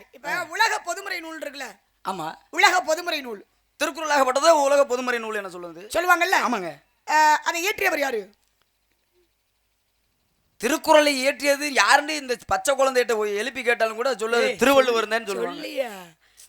சரி இப்ப உலக பொதுமுறை நூல் இருக்குல்ல? ஆமா. உலக பொதுமுறை நூல். திருக்குறளாகப்பட்டது உலக பொதுமறை நூல் என்ன சொல்லுது சொல்லுவாங்கல்ல? ஆமாங்க. அதை இயற்றியவர் யாரு? திருக்குறளை இயற்றியது யாருன்னு இந்த பச்சை குழந்தைகிட்ட போய் எழுப்பி கேட்டாலும் கூட சொல்லுது திருவள்ளுவர் தான் சொல்லுவாங்க.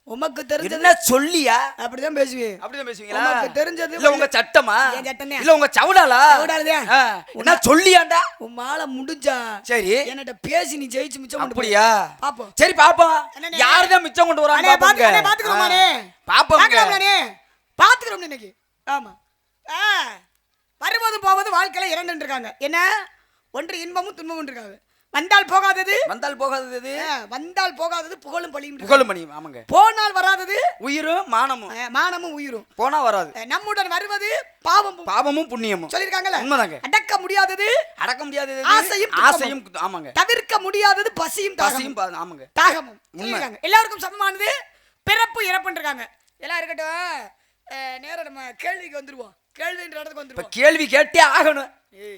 உமக்கு தெரிஞ்சது என்ன சொல்லியா? அப்படிதான் பேசுவேன். அப்படிதான் பேசுவீங்களா? உமக்கு தெரிஞ்சது இல்ல உங்க சட்டமா? என் சட்டம்தான். இல்ல உங்க சவுடாலா சவுடாலதே. என்ன சொல்லியாண்டா? உன் மாலை முடிஞ்சா சரி. என்னட்ட பேசி நீ ஜெயிச்சு மிச்சம் கொண்டு. அப்படியா? பாப்போம். சரி பாப்போம். அண்ணே. யாருதான் மிச்சம் கொண்டு வராங்க அண்ணே, பாத்து- அண்ணே, பாத்துக்கிறோமாண்ணே? பாப்போம் பாக்கலாம்லாண்ணே? பாத்துக்கிறோம் இன்னைக்கு. ஆமா. ஆ, வருவது போவது வாழ்க்கையில இரண்டு இருக்காங்க. என்ன? ஒன்று இன்பமும் துன்பமும் இருக்காங்க வந்தால் போகாதது. வந்தால் போகாதது வந்தால் போகாதது புகழும் பழியும். புகழும் மணி ஆமாங்க. போனால் வராதது. உயிரும் மானமும். மானமும் உயிரும். போனா வராது. நம்முடன் வருவது பாவமும். பாவமும் புண்ணியமும். சொல்லிருக்காங்கல்ல உண்மைதாங்க. அடக்க முடியாதது. அடக்க முடியாதது? ஆசையும். ஆசையும் ஆமாங்க. தவிர்க்க முடியாதது பசியும் பசியும் ஆமாங்க. தாகமும். உண்மை. சொல்லிருக்காங்க எல்லாருக்கும் சமமானது. பிறப்பு இறப்புன்னு இருக்காங்க எல்லாம் இருக்கட்டும். அஹ், நேரா நம்ம கேள்விக்கு வந்துருவோம். கேள்வின்ற இடத்துக்கு வந்துருவோம். கேள்வி கேட்டே ஆகணும்.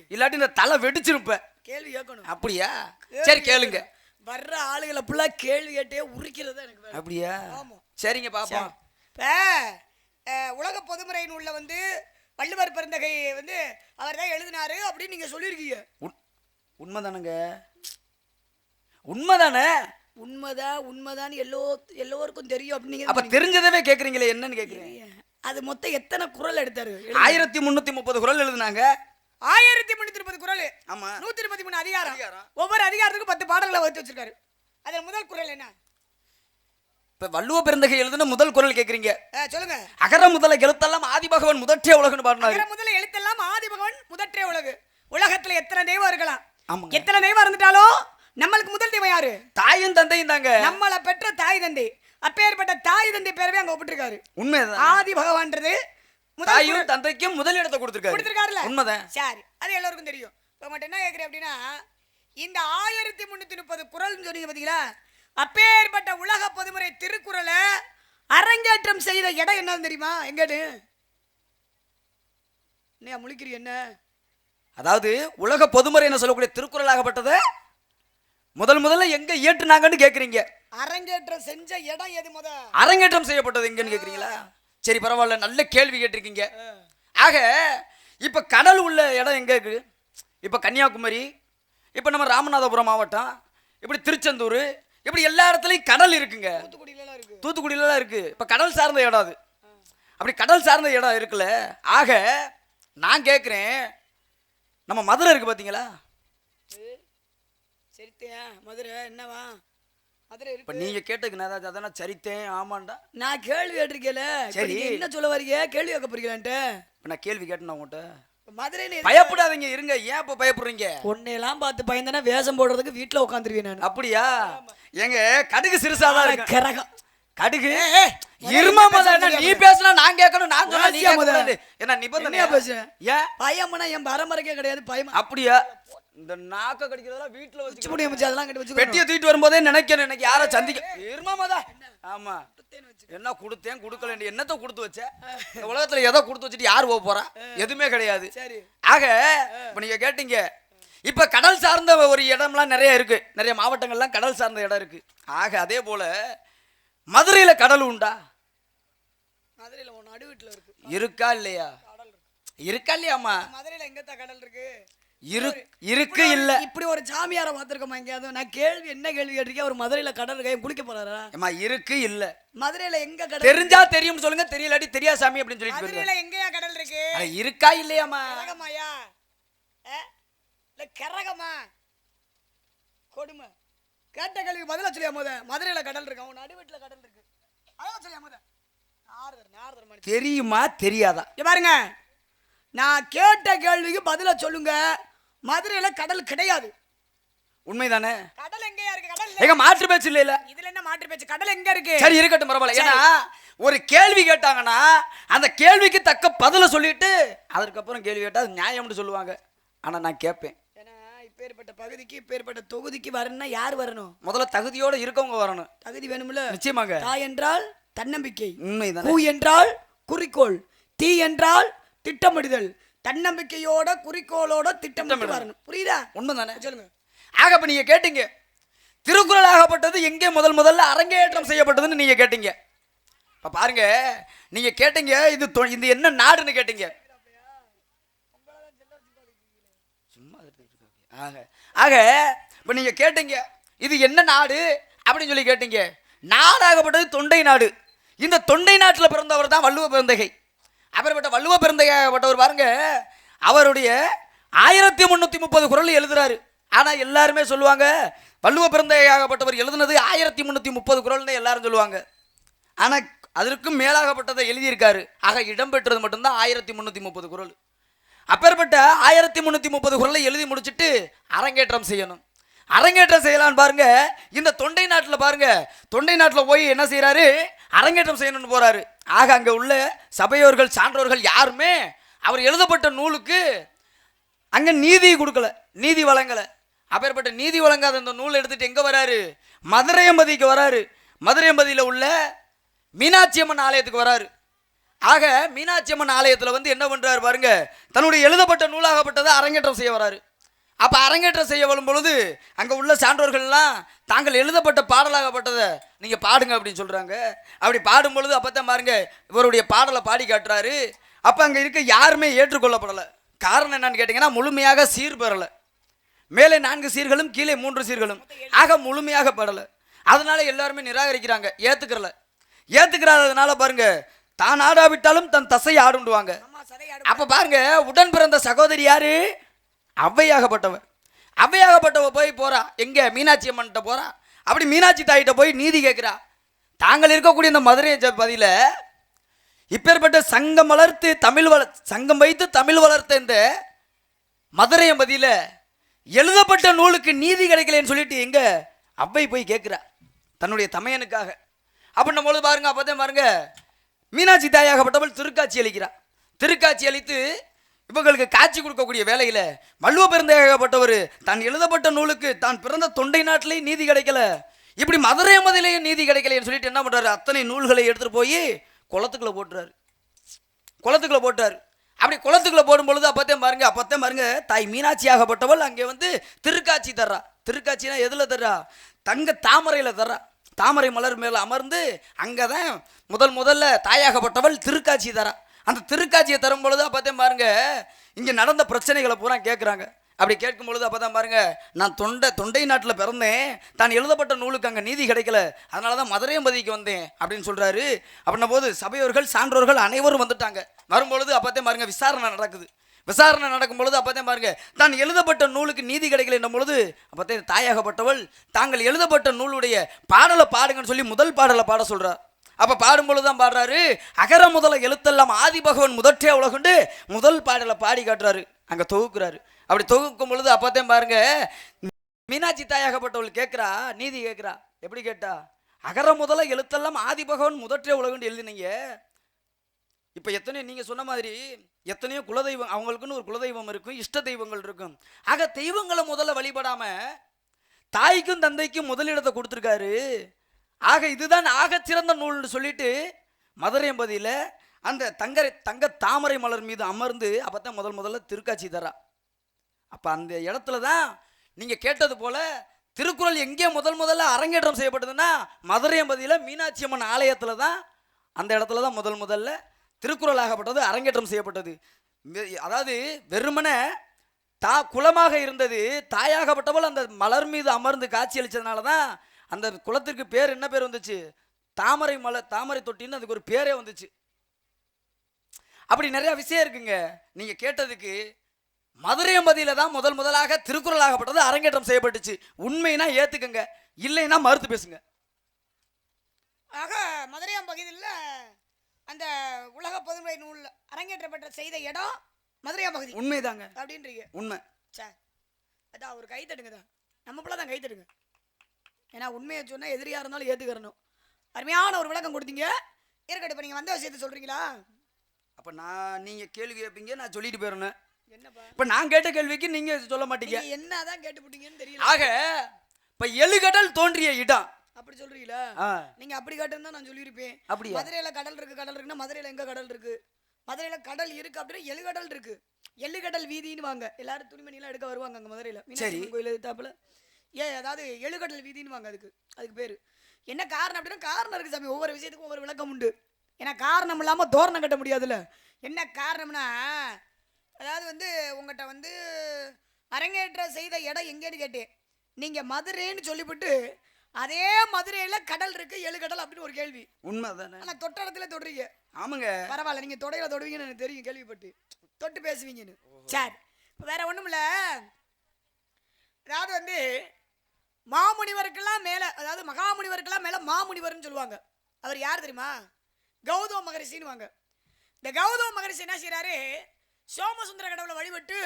இல்லாட்டி இந்த தலை வெடிச்சிருப்ப கேள்வி கேட்கணும். அப்படியா? சரி கேளுங்க. வர்ற ஆளுகளை ஃபுல்லா கேள்வி கேட்டே உரிக்கிறது எனக்கு. அப்படியா. சரிங்க பாப்போம். உலக பொதுமுறை நூல்ல வந்து வள்ளுவர் பெருந்தகை வந்து அவர் தான் எழுதினாரு அப்படின்னு நீங்க சொல்லியிருக்கீங்க. உண்- உண்மைதானுங்க. உண்மைதானே? உண்மைதான் உண்மைதான் எல்லோ எல்லோருக்கும் தெரியும் அப்படின்னு நீங்க அப்ப தெரிஞ்சதவே கேக்குறீங்களே என்னன்னு கேக்குறீங்க? அது மொத்தம் எத்தனை குரல் எடுத்தாரு? ஆயிரத்தி முன்னூத்தி முப்பது குரல் எழுதுனாங்க. ஆயிரத்தி முன்னூத்தி குரல். ஆமா. நூத்தி இருபத்தி மூணு அதிகாரம். ஒவ்வொரு அதிகாரத்துக்கும் பத்து பாடல்களை வகுத்து வச்சிருக்காரு. அதில் முதல் குரல் என்ன? இப்ப வள்ளுவ பெருந்தகை எழுதுன முதல் குரல் கேக்குறீங்க. சொல்லுங்க. அகர முதல எழுத்தெல்லாம் ஆதிபகவன் முதற்றே உலகன்னு பாடினாரு அகர முதல்ல எழுத்தெல்லாம் ஆதி பகவான் முதற்றே உலகு. உலகத்துல எத்தனை தெய்வம் இருக்கலாம்? ஆமாங்க. எத்தனை தெய்வம் இருந்துட்டாலும் நம்மளுக்கு முதல் தெய்வம் யாரு? தாயும் தந்தையும் தாங்க. நம்மளை பெற்ற தாய் தந்தை. அப்பேற்பட்ட தாய் தந்தை பேரவே அங்க ஒப்பிட்டிருக்காரு. உண்மைதான். ஆதி பகவான்றது முதல் தாயும் தந்தைக்கும் முதல் இடத்தை கொடுத்திருக்காரு. கொடுத்திருக்காருல்ல? உண்மைதான். சரி. அது எல்லாருக்கும் தெரியும். இப்போ மட்டும் என்ன கேட்குறேன் அப்படின்னா இந்த ஆயிரத்தி முன்னூத்தி முப்பது குரல்னு சொன்னீங்க பார்த்தீங்களா அப்பேற்பட்ட உலக பொதுமுறை திருக்குறளை அரங்கேற்றம் செய்த இடம் என்னன்னு தெரியுமா? எங்கன்னு என்ன முழிக்கிறீ என்ன? அதாவது உலக பொதுமறை என்ன சொல்லக்கூடிய திருக்குறளாகப்பட்டது முதல் முதல்ல எங்க இயற்றுனாங்கன்னு கேக்குறீங்க. அரங்கேற்றம் செஞ்ச இடம் எது முத? அரங்கேற்றம் செய்யப்பட்டது எங்கன்னு கேக்குறீங்களா? சரி பரவாயில்ல நல்ல கேள்வி கேட்டிருக்கீங்க. ஆக இப்ப கடல் உள்ள இடம் எங்க இருக்கு? இப்ப கன்னியாகுமரி இப்ப நம்ம ராமநாதபுரம் மாவட்டம் இப்படி திருச்செந்தூர் இப்படி எல்லா இடத்துலயும் கடல் இருக்குங்க. தூத்துக்குடியிலலாம் இருக்கு. தூத்துக்குடியிலலாம் இருக்கு. இப்ப கடல் சார்ந்த இடம் அது. அப்படி கடல் சார்ந்த இடம் இருக்குல்ல. ஆக நான் கேட்குறேன் நம்ம மதுரை இருக்கு பாத்தீங்களா? சரித்தியா? மதுரை என்னவா? மதுரை இப்ப இருக்கு நீங்க கேட்டதுக்கு நான் அதெல்லாம் சரித்தேன். ஆமாண்டா. நான் கேள்வி கேட்டிருக்கேல. சரி. சரி என்ன சொல்ல வரீங்க? கேள்வி கேட்க போறீங்களான்ட்டு இப்ப நான் கேள்வி கேட்டேன் உங்கள்கிட்ட மதுரையில பயப்படாதீங்க இருங்க. ஏன் இப்ப பயப்படுறீங்க? உன்னையெல்லாம் பார்த்து பயந்தனா வேஷம் போடுறதுக்கு வீட்டுல உட்காந்துருவேன் நான். அப்படியா? எங்க கடுகு சிறுசாதான் இருக்கு. கரகம். கடுகு? இருமா நீ பேசினா நான் கேட்கணும் நான் சொன்னா நீ கேட்க? கூடாது. என்ன நிபந்தனை? என்னையா பேசுறேன்? ஏன்? பயம்னா என் பரம்பரைக்கே கிடையாது பயம். அப்படியா? இந்த நாக்க கடிக்கிறதெல்லாம் வீட்டுல வச்சு மச்சான், அதெல்லாம் கட்டி வச்சு பெட்டியை தூக்கிட்டு வரும்போதே நினைக்கிறேன் எனக்கு யாரை சந்திக்க இருமாமாதா ஆமா. என்ன கொடுத்தேன்? கொடுக்கல. என்னத்த கொடுத்து வச்ச? இந்த உலகத்துல எதை கொடுத்து வச்சுட்டு யார் போக போறா? எதுவுமே கிடையாது. சரி. ஆக இப்ப நீங்க கேட்டீங்க இப்ப கடல் சார்ந்த ஒரு இடம்லாம் நிறைய இருக்கு. நிறைய மாவட்டங்கள்லாம் கடல் சார்ந்த இடம் இருக்கு. ஆக அதே போல மதுரையில கடல் உண்டா? மதுரையில நடு வீட்டுல இருக்கு. இருக்கா இல்லையா? கடல் இருக்கு. இருக்கா இல்லையாம்மா? மதுரையில எங்கத்தான் கடல் இருக்கு? இரு இருக்கு இல்ல. இப்படி ஒரு சாமியாரை பார்த்திருக்கோமா எங்கேயாவது? நான் கேள்வி என்ன கேள்வி கேட்டிருக்கேன் அவர் மதுரையில கடல் இருக்கா ஏன் குளிக்க போறாரா? ஏம்மா இருக்கு இல்ல. மதுரையில எங்க கடல் தெரிஞ்சா தெரியும் சொல்லுங்க தெரியலாட்டி தெரியா சாமி அப்படின்னு போயிருங்க. மதுரையில எங்கயா கடல் இருக்கு? இருக்கா இல்லையாம்மா? கரகமாயா? இல்ல கரகமா? கொடுமை. கேட்ட கேள்விக்கு பதில சொல்லியா முத? மதுரையில கடல் இருக்கு? அவன் நடு வீட்டுல கடல் இருக்கு. அதான் சொல்லியா முத? தெரியுமா தெரியாதா? பாருங்க. நான் கேட்ட கேள்விக்கு பதில சொல்லுங்க. மதுரையில கடல் கிடையாது. உண்மைதானே? கடல் எங்கயா இருக்கு? கடல். எங்க மாற்று பேச்சு இல்ல இதுல என்ன மாற்று பேச்சு? கடல் எங்க இருக்கு? சரி இருக்கட்டும் பரவாயில்ல. ஏன்னா ஒரு கேள்வி கேட்டாங்கன்னா அந்த கேள்விக்கு தக்க பதில சொல்லிட்டு அதற்கப்புறம் கேள்வி கேட்டா அது நியாயம்னு சொல்லுவாங்க. ஆனா நான் கேட்பேன் ஏன்னா இப்பேற்பட்ட பகுதிக்கு இப்பேற்பட்ட தொகுதிக்கு வரணும்னா யார் வரணும்? முதல்ல தகுதியோட இருக்கவங்க வரணும். தகுதி வேணும்ல? நிச்சயமாங்க தாய் என்றால் தன்னம்பிக்கை. உண்மைதானே? பூ என்றால் குறிக்கோள். தீ என்றால் திட்டமிடுதல். தன்னம்பிக்கையோட குறிக்கோளோட திட்டமிடல். வரணும் புரியுதா? உண்மைதானே? சொல்லுங்க. ஆக இப்ப நீங்க கேட்டீங்க. திருக்குறள் ஆகப்பட்டது எங்கே முதல் முதல்ல அரங்கேற்றம் செய்யப்பட்டதுன்னு நீங்க கேட்டீங்க. இப்ப பாருங்க நீங்க கேட்டீங்க இது இது என்ன நாடுன்னு கேட்டீங்க. சும்மா. ஆக ஆக இப்போ நீங்கள் கேட்டீங்க இது என்ன நாடு அப்படின்னு சொல்லி கேட்டீங்க. நாடாகப்பட்டது தொண்டை நாடு. இந்த தொண்டை நாட்டில் பிறந்தவர் தான் வள்ளுவ பெருந்தகை. அப்புறப்பட்ட வள்ளுவ பெருந்தகையாகப்பட்டவர் பாருங்க அவருடைய ஆயிரத்தி முந்நூற்றி முப்பது குரல் எழுதுறாரு. ஆனால் எல்லாருமே சொல்லுவாங்க வள்ளுவ பெருந்தகையாகப்பட்டவர் எழுதுனது ஆயிரத்தி முந்நூற்றி முப்பது குரல்னு எல்லாரும் சொல்லுவாங்க. ஆனால் அதற்கும் மேலாகப்பட்டதை எழுதியிருக்காரு. ஆக இடம்பெற்றது மட்டும்தான் ஆயிரத்தி முந்நூற்றி முப்பது குரல். அப்பேற்பட்ட ஆயிரத்தி முந்நூற்றி முப்பது குரலை எழுதி முடிச்சிட்டு அரங்கேற்றம் செய்யணும். அரங்கேற்றம் செய்யலான்னு பாருங்க இந்த தொண்டை நாட்டில் பாருங்க தொண்டை நாட்டில் போய் என்ன செய்கிறாரு அரங்கேற்றம் செய்யணும்னு போகிறாரு ஆக அங்கே உள்ள சபையோர்கள் சான்றோர்கள் யாருமே அவர் எழுதப்பட்ட நூலுக்கு அங்கே நீதி கொடுக்கல நீதி வழங்கலை. அப்பேற்பட்ட நீதி வழங்காத இந்த நூலை எடுத்துகிட்டு எங்கே வராரு? மதுரையம்பதிக்கு வராரு. மதுரையம்பதியில் உள்ள மீனாட்சி அம்மன் ஆலயத்துக்கு வராரு. ஆக மீனாட்சி அம்மன் ஆலயத்தில் வந்து என்ன பண்ணுறாரு பாருங்க தன்னுடைய எழுதப்பட்ட நூலாகப்பட்டதை அரங்கேற்றம் செய்ய வராரு. அப்போ அரங்கேற்றம் செய்ய வரும் பொழுது அங்கே உள்ள சான்றோர்கள்லாம் தாங்கள் எழுதப்பட்ட பாடலாகப்பட்டதை நீங்கள் பாடுங்க அப்படின்னு சொல்கிறாங்க அப்படி பாடும் பொழுது அப்போ தான் பாருங்க இவருடைய பாடலை பாடி காட்டுறாரு. அப்போ அங்கே இருக்க யாருமே ஏற்றுக்கொள்ளப்படலை. காரணம் என்னன்னு கேட்டிங்கன்னா முழுமையாக சீர் பெறலை. மேலே நான்கு சீர்களும் கீழே மூன்று சீர்களும். ஆக முழுமையாக படலை அதனால எல்லாருமே நிராகரிக்கிறாங்க ஏற்றுக்கிறல ஏற்றுக்கிறாததுனால பாருங்க தான் ஆடாவிட்டாலும் தன் தசை ஆடுண்டுவாங்க அப்போ பாருங்க உடன் பிறந்த சகோதரி யாரு? அவ்வையாகப்பட்டவ. அவ்வையாகப்பட்டவ போய் போறா. எங்க? மீனாட்சி அம்மன்கிட்ட போறா. அப்படி மீனாட்சி தாயிட்ட போய் நீதி கேட்குறா. தாங்கள் இருக்கக்கூடிய இந்த மதுரை பதில இப்பேற்பட்ட சங்கம் வளர்த்து தமிழ் வள சங்கம் வைத்து தமிழ் வளர்த்த இந்த மதுரையம்பதியில எழுதப்பட்ட நூலுக்கு நீதி கிடைக்கலன்னு சொல்லிட்டு எங்க அவ்வை போய் கேட்குறா. தன்னுடைய தமையனுக்காக. அப்படின்னும் பொழுது பாருங்க அப்போதான் பாருங்க மீனாட்சி தாயாகப்பட்டவள் திருக்காட்சி அளிக்கிறா. திருக்காட்சி அளித்து இவங்களுக்கு காட்சி கொடுக்கக்கூடிய வேலையில வள்ளுவ பெருந்தேகப்பட்டவர் தான் எழுதப்பட்ட நூலுக்கு தான் பிறந்த தொண்டை நாட்டிலேயும் நீதி கிடைக்கல. இப்படி மதுரை மதிலையும் நீதி கிடைக்கலன்னு சொல்லிட்டு என்ன பண்ணுறாரு அத்தனை நூல்களை எடுத்துகிட்டு போய் குளத்துக்குள்ள போட்டுறாரு. குளத்துக்குள்ளே போட்டார். அப்படி குளத்துக்குள்ளே போடும் பொழுது அப்பத்தே பாருங்க அப்பத்தே பாருங்க தாய் மீனாட்சி ஆகப்பட்டவள் அங்கே வந்து திருக்காட்சி தர்றா. திருக்காட்சினா எதில் தர்றா? தங்க தாமரையில் தர்றா. தாமரை மலர் மேலே அமர்ந்து அங்கே தான் முதல் முதல்ல தாயாகப்பட்டவள் திருக்காட்சி தரா அந்த திருக்காட்சியை தரும் பொழுது பார்த்தேன் பாருங்க இங்கே நடந்த பிரச்சனைகளை பூரா கேட்குறாங்க அப்படி கேட்கும் பொழுது அப்போ தான் பாருங்க நான் தொண்டை தொண்டை நாட்டில் பிறந்தேன். தான் எழுதப்பட்ட நூலுக்கு அங்கே நீதி கிடைக்கல. அதனால தான் மதுரையம்பதிக்கு வந்தேன் அப்படின்னு சொல்கிறாரு அப்படின்ன போது சபையோர்கள் சான்றோர்கள் அனைவரும் வந்துட்டாங்க. வரும்பொழுது அப்போத்தே பாருங்க விசாரணை நடக்குது. விசாரணை நடக்கும் பொழுது அப்போதான் பாருங்க தான் எழுதப்பட்ட நூலுக்கு நீதி கிடைக்கல என்னும் பொழுது அப்போத்தே தாயாகப்பட்டவள் தாங்கள் எழுதப்பட்ட நூலுடைய பாடலை பாடுங்கன்னு சொல்லி முதல் பாடலை பாட சொல்கிறார் அப்போ பாடும் பொழுது தான் பாடுறாரு. அகர முதல எழுத்தெல்லாம் ஆதி பகவன் முதற்றே உலகுண்டு முதல் பாடலை பாடி காட்டுறாரு. அங்கே தொகுக்கிறாரு. அப்படி தொகுக்கும் பொழுது அப்போத்தையும் பாருங்க மீனாட்சி தாயாகப்பட்டவள் கேட்குறா நீதி கேட்குறா. எப்படி கேட்டா? அகர முதல எழுத்தெல்லாம் ஆதி பகவன் முதற்றே உலகுண்டு எழுதினீங்க. இப்போ எத்தனையோ நீங்கள் சொன்ன மாதிரி எத்தனையோ குலதெய்வம் அவங்களுக்குன்னு ஒரு குலதெய்வம் இருக்கும் இஷ்ட தெய்வங்கள் இருக்கும். ஆக தெய்வங்களை முதல்ல வழிபடாமல் தாய்க்கும் தந்தைக்கும் முதலிடத்தை கொடுத்துருக்காரு. ஆக இதுதான் ஆகச்சிறந்த நூல்னு சொல்லிட்டு மதுரையம்பதியில் அந்த தங்கரை தங்க தாமரை மலர் மீது அமர்ந்து அப்போ தான் முதல் முதல்ல திருக்காட்சி தரா. அப்போ அந்த இடத்துல தான் நீங்கள் கேட்டது போல் திருக்குறள் எங்கே முதல் முதல்ல அரங்கேற்றம் செய்யப்பட்டதுன்னா மதுரையம்பதியில் மீனாட்சி அம்மன் ஆலயத்தில் தான் அந்த இடத்துல தான் முதல் முதல்ல திருக்குறள் ஆகப்பட்டது அரங்கேற்றம் செய்யப்பட்டது. அதாவது வெறுமனே தா குலமாக இருந்தது தாயாகப்பட்டவள் அந்த மலர் மீது அமர்ந்து காட்சி அளித்ததுனால தான் அந்த குலத்திற்கு பேர் என்ன பேர் வந்துச்சு? தாமரை மலர் தாமரை தொட்டின்னு அதுக்கு ஒரு பேரே வந்துச்சு. அப்படி நிறைய விஷயம் இருக்குங்க. நீங்க கேட்டதுக்கு மதுரையம்பதியில தான் முதல் முதலாக திருக்குறள் ஆகப்பட்டது அரங்கேற்றம் செய்யப்பட்டுச்சு. உண்மைனா ஏத்துக்கங்க இல்லைன்னா மறுத்து பேசுங்க. ஆக மதுரையாம் பகுதியில் அந்த உலக பொதுமை நூல் அரங்கேற்றப்பட்ட செய்த இடம் மதுரையாம் பகுதி உண்மைதாங்க. அப்படின்றீங்க. உண்மை. சே அதான் ஒரு கை தான். நம்ம பிள்ளை தான் கை தட்டுங்க ஏன்னா உண்மையை சொன்னால் எதிரியாக இருந்தாலும் ஏற்றுக்கிறணும் அருமையான ஒரு விளக்கம் கொடுத்தீங்க. இருக்கட்டும் இப்போ நீங்கள் வந்த விஷயத்தை சொல்கிறீங்களா அப்ப நான் நீங்க கேள்வி கேட்பீங்க நான் சொல்லிட்டு போயிடணும் என்னப்பா? இப்ப நான் கேட்ட கேள்விக்கு நீங்க சொல்ல மாட்டீங்க. நீங்க என்னதான் கேட்டுப்புட்டீங்கன்னு தெரியல. ஆக இப்ப எழுகடல் தோன்றிய இடம். அப்படி சொல்றீங்களா? நீங்க அப்படி கேட்டிருந்தா நான் சொல்லியிருப்பேன். அப்படியா? மதுரையில கடல் இருக்கு கடல் இருக்குன்னா மதுரையில எங்க கடல் இருக்கு? மதுரையில கடல் இருக்கு அப்படின்னா எழுகடல் இருக்கு. எள்ளுகடல் வீதின்னு வாங்க. எல்லாரும் துணிமணி எல்லாம் எடுக்க வருவாங்க அங்க மதுரையில. சரி. கோயில் எதிர்த்தாப்புல. ஏ அதாவது எழுகடல் வீதின்னு அதுக்கு அதுக்கு பேர். என்ன காரணம் அப்படின்னா காரணம் இருக்குது சாமி. ஒவ்வொரு விஷயத்துக்கும் ஒவ்வொரு விளக்கம் உண்டு. ஏன்னா காரணம் இல்லாமல் தோரணம் கட்ட முடியாதுல்ல. என்ன காரணம்னா அதாவது வந்து உங்கள்கிட்ட வந்து அரங்கேற்ற செய்த இடம் எங்கேன்னு கேட்டேன். நீங்கள் மதுரைன்னு சொல்லிவிட்டு அதே மதுரையில் கடல் இருக்கு ஏழு கடல் அப்படின்னு ஒரு கேள்வி. உண்மை தானே ஆனால் தொட்ட இடத்துல தொடுறீங்க. ஆமாங்க. பரவாயில்ல நீங்கள் தொடையில தொடுவீங்கன்னு எனக்கு தெரியும் கேள்விப்பட்டு. தொட்டு பேசுவீங்கன்னு. சரி. வேற ஒன்றும் இல்லை அதாவது வந்து மாமுனிவருக்கெல்லாம் மேலே அதாவது மகாமுனிவருக்கெல்லாம் மேலே மாமுனிவர்னு சொல்லுவாங்க. அவர் யார் தெரியுமா? கௌதம மகரிஷின்னு வாங்க இந்த கௌதம மகரிஷி என்ன செய்கிறாரு சோமசுந்தர கடவுளை வழிபட்டு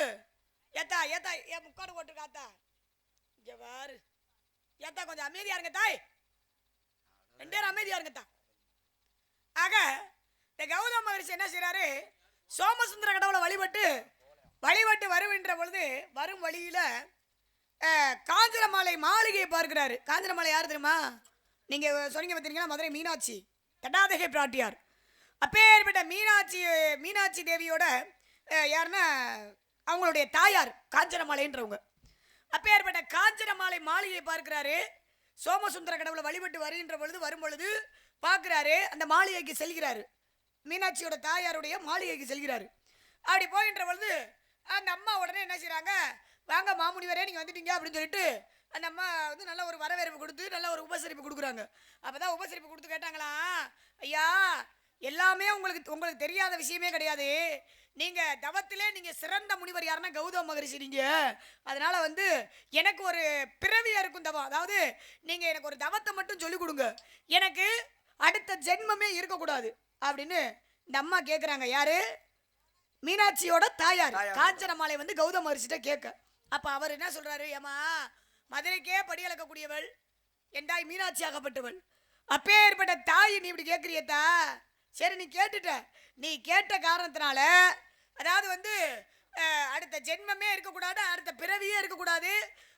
ஏத்தா ஏத்தா ஏன் முக்காடு போட்டு காத்தா ஜவாரு ஏத்தா கொஞ்சம் அமைதியா இருங்க தாய். ரெண்டு பேரும் அமைதியா இருங்க தா. ஆக இந்த கௌதம் மகரிஷி என்ன செய்கிறாரு சோமசுந்தர கடவுளை வழிபட்டு வழிபட்டு வருகின்ற பொழுது வரும் வழியில காஞ்சனமாலை மாளிகையை பார்க்கிறாரு. காஞ்சனமாலை யார் தெரியுமா? நீங்கள் சொன்னீங்க பார்த்தீங்கன்னா மதுரை மீனாட்சி. தடாதகை பிராட்டியார். அப்பேற்பட்ட மீனாட்சி மீனாட்சி தேவியோட யாருன்னா அவங்களுடைய தாயார் காஞ்சனமாலைன்றவங்க. அப்பேற்பட்ட காஞ்சனமாலை மாளிகையை பார்க்கிறாரு. சோமசுந்தர கடவுளை வழிபட்டு வருகின்ற பொழுது வரும் பொழுது பார்க்குறாரு. அந்த மாளிகைக்கு செல்கிறாரு. மீனாட்சியோட தாயாருடைய மாளிகைக்கு செல்கிறாரு. அப்படி போகின்ற பொழுது அந்த அம்மா உடனே என்ன செய்கிறாங்க வாங்க மாமுனிவரே நீங்கள் வந்துட்டீங்க அப்படின்னு சொல்லிட்டு அந்த அம்மா வந்து நல்ல ஒரு வரவேற்பு கொடுத்து நல்ல ஒரு உபசரிப்பு கொடுக்குறாங்க. அப்போ தான் உபசரிப்பு கொடுத்து கேட்டாங்களா ஐயா எல்லாமே உங்களுக்கு உங்களுக்கு தெரியாத விஷயமே கிடையாது. நீங்கள் தவத்திலே நீங்கள் சிறந்த முனிவர் யாருன்னா கௌதம மகரிஷி நீங்கள் அதனால் வந்து எனக்கு ஒரு பிறவியாக இருக்கும் தவம். அதாவது நீங்கள் எனக்கு ஒரு தவத்தை மட்டும் சொல்லிக் கொடுங்க. எனக்கு அடுத்த ஜென்மமே இருக்கக்கூடாது. அப்படின்னு இந்த அம்மா கேட்குறாங்க யாரு? மீனாட்சியோட தாயார். காஞ்சனமாலை வந்து கௌதம மகரிஷிட்ட கேட்க. அப்போ அவர் என்ன சொல்கிறாரு ஏமா மதுரைக்கே படியளக்கக்கூடியவள் என்றாய் மீனாட்சி ஆகப்பட்டவள் அப்பேற்பட்ட தாய் நீ இப்படி கேட்குறியத்தா? சரி நீ கேட்டுட்ட. நீ கேட்ட காரணத்தினால அதாவது வந்து அடுத்த ஜென்மமே இருக்கக்கூடாது அடுத்த பிறவியே இருக்கக்கூடாது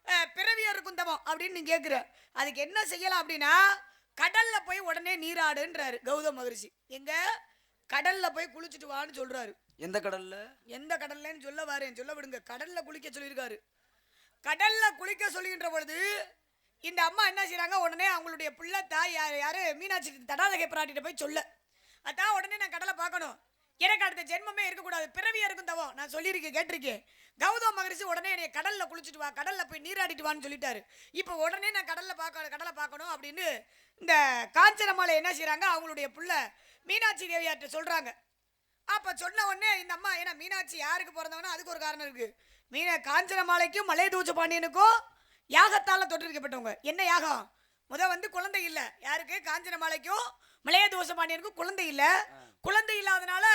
அஹ், பிறவியே இருக்கும் தவம் அப்படின்னு நீ கேட்குற. அதுக்கு என்ன செய்யலாம் அப்படின்னா கடலில் போய் உடனே நீராடுன்றாரு கௌதம் மகரிஷி. எங்கே? கடலில் போய் குளிச்சுட்டு வான்னு சொல்கிறாரு எந்த கடல்ல? எந்த கடல்லன்னு சொல்ல வாரேன். சொல்ல விடுங்க. கடல்ல குளிக்க சொல்லியிருக்காரு. கடல்ல குளிக்க சொல்லுகின்ற பொழுது இந்த அம்மா என்ன செய்யறாங்க உடனே அவங்களுடைய பிள்ளை தாய் யார்? யாரு? மீனாட்சி தடாதகை பிராட்டிட்ட போய் சொல்ல. அதான் உடனே நான் கடலை பார்க்கணும். எனக்கு அடுத்த ஜென்மமே இருக்கக்கூடாது. பிறவியா இருக்கும் தவம். நான் சொல்லியிருக்கேன் கேட்டிருக்கேன். கௌதம் மகரிஷி உடனே என்னை கடல்ல குளிச்சுட்டு வா கடல்ல போய் நீராடிட்டு வான்னு சொல்லிட்டாரு. இப்போ உடனே நான் கடல்ல பார்க்க கடலை பார்க்கணும் அப்படின்னு இந்த காஞ்சனமாலை என்ன செய்கிறாங்க அவங்களுடைய பிள்ளை மீனாட்சி தேவியார்ட்ட சொல்றாங்க. அப்போ சொன்ன உடனே இந்த அம்மா ஏன்னா மீனாட்சி யாருக்கு பிறந்தவனா அதுக்கு ஒரு காரணம் இருக்கு. மீன காஞ்சனமாலைக்கும் மலை தூச்ச பாண்டியனுக்கும் யாகத்தால் தொட்டிருக்கப்பட்டவங்க என்ன யாகம்? முத வந்து குழந்தை இல்லை. யாருக்கு? காஞ்சனமாலைக்கும் மலைய தோச பாண்டியனுக்கும் குழந்தை இல்லை. குழந்தை இல்லாதனால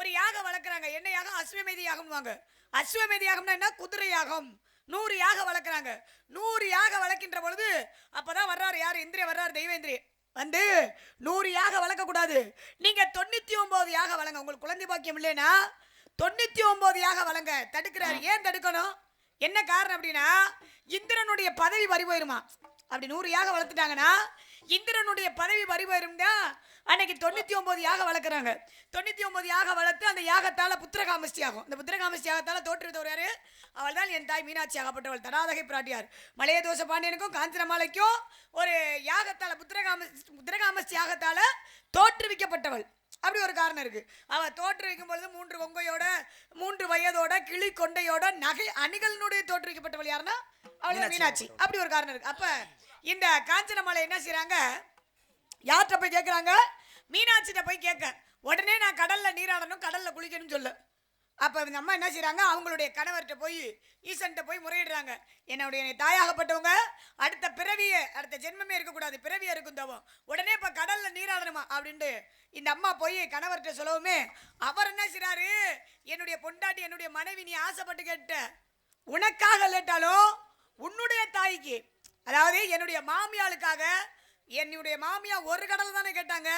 ஒரு யாகம் வளர்க்குறாங்க. என்ன யாகம்? அஸ்வமேதி யாகம்வாங்க அஸ்வமேதி யாகம்னா என்ன? குதிரை யாகம். நூறு யாகம் வளர்க்குறாங்க. நூறு யாகம் வளர்க்கின்ற பொழுது அப்பதான் வர்றாரு யார்? இந்திரிய வர்றாரு தெய்வேந்திரி வந்து நூறு யாக வளர்க்கக்கூடாது. நீங்கள் தொண்ணூற்றி ஒம்பது யாக வளங்க உங்களுக்கு குழந்தை பாக்கியம் இல்லைன்னா தொண்ணூற்றி ஒம்பது யாக வளங்க தடுக்கிறாரு. ஏன் தடுக்கணும்? என்ன காரணம் அப்படின்னா இந்திரனுடைய பதவி பறி போயிருமா அப்படி நூறு யாக வளர்த்துட்டாங்கன்னா இந்திரனுடைய பதவி போயிருந்தா அன்னைக்கு தொண்ணூத்தி ஒன்பது யாக வளர்க்குறாங்க. தொண்ணூத்தி ஒன்பது யாக வளர்த்து அந்த யாகத்தால புத்திரகாமஸ்தி ஆகும். இந்த புத்திரகாமஸ்தி யாகத்தால தோற்றுவித்தவர் யாரு? அவள் தான் என் தாய் மீனாட்சி ஆகப்பட்டவள் தடாதகை பிராட்டியார். மலைய தோச பாண்டியனுக்கும் காஞ்சனமாலைக்கும் ஒரு யாகத்தால புத்திரகாம புத்திரகாமஸ்தி யாகத்தால தோற்றுவிக்கப்பட்டவள். அப்படி ஒரு காரணம் இருக்கு. அவ தோற்றுவிக்கும் பொழுது மூன்று கொங்கையோட மூன்று வயதோட கிளி கொண்டையோட நகை அணிகளினுடைய தோற்றுவிக்கப்பட்டவள் யாருன்னா? அவள் மீனாட்சி அப்படி ஒரு காரணம் இருக்கு. அப்ப இந்த காஞ்சனமலை என்ன செய்கிறாங்க யார்கிட்ட போய் கேட்குறாங்க மீனாட்சிகிட்ட போய் கேட்க உடனே நான் கடலில் நீராடணும் கடலில் குளிக்கணும்னு சொல்லு. அப்போ இந்த அம்மா என்ன செய்கிறாங்க அவங்களுடைய கணவர்கிட்ட போய் ஈசன்கிட்ட போய் முறையிடுறாங்க. என்னுடைய தாயாகப்பட்டவங்க அடுத்த பிறவியை அடுத்த ஜென்மமே இருக்கக்கூடாது. பிறவியே இருக்கும் தவம். உடனே இப்போ கடலில் நீராடணுமா? அப்படின்ட்டு இந்த அம்மா போய் கணவர்கிட்ட சொல்லவுமே அவர் என்ன செய்கிறாரு என்னுடைய பொண்டாட்டி என்னுடைய மனைவி நீ ஆசைப்பட்டு கேட்ட உனக்காக லேட்டாலும் உன்னுடைய தாய்க்கு அதாவது என்னுடைய மாமியாளுக்காக என்னுடைய மாமியா ஒரு கடலை தானே கேட்டாங்க.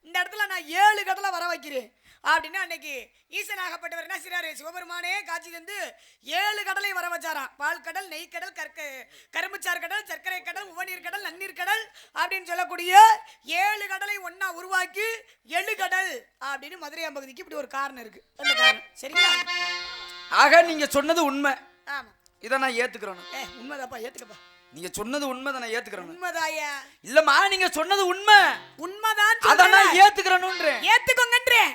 இந்த இடத்துல நான் ஏழு கடலை வர வைக்கிறேன். அப்படின்னு அன்னைக்கு ஈசனாகப்பட்டவர் என்ன செய்றாரு? சிவபெருமானே காட்சி தந்து ஏழு கடலை வர வச்சாராம். பால் கடல் நெய் கடல் கற்க கரும்புச்சாறு கடல் சர்க்கரை கடல் உவநீர் கடல் நன்னீர் கடல் அப்படின்னு சொல்லக்கூடிய ஏழு கடலை ஒண்ணா உருவாக்கி எழு கடல் அப்படின்னு மதுரை பகுதிக்கு இப்படி ஒரு காரணம் இருக்கு. அந்த காரணம். சரிங்களா? ஆக நீங்க சொன்னது உண்மை. ஆமா. இதை நான் ஏத்துக்கிறேன். ஏ உண்மைதாப்பா ஏத்துக்கப்பா. நீங்க சொன்னது உண்மைதான் நான் ஏத்துக்கிறேன் உண்மைதாயா. இல்லமா நீங்க சொன்னது உண்மை. உண்மைதான் அதான் நான் ஏத்துக்கிறேன்னு ஏத்துக்கோங்கன்றேன்.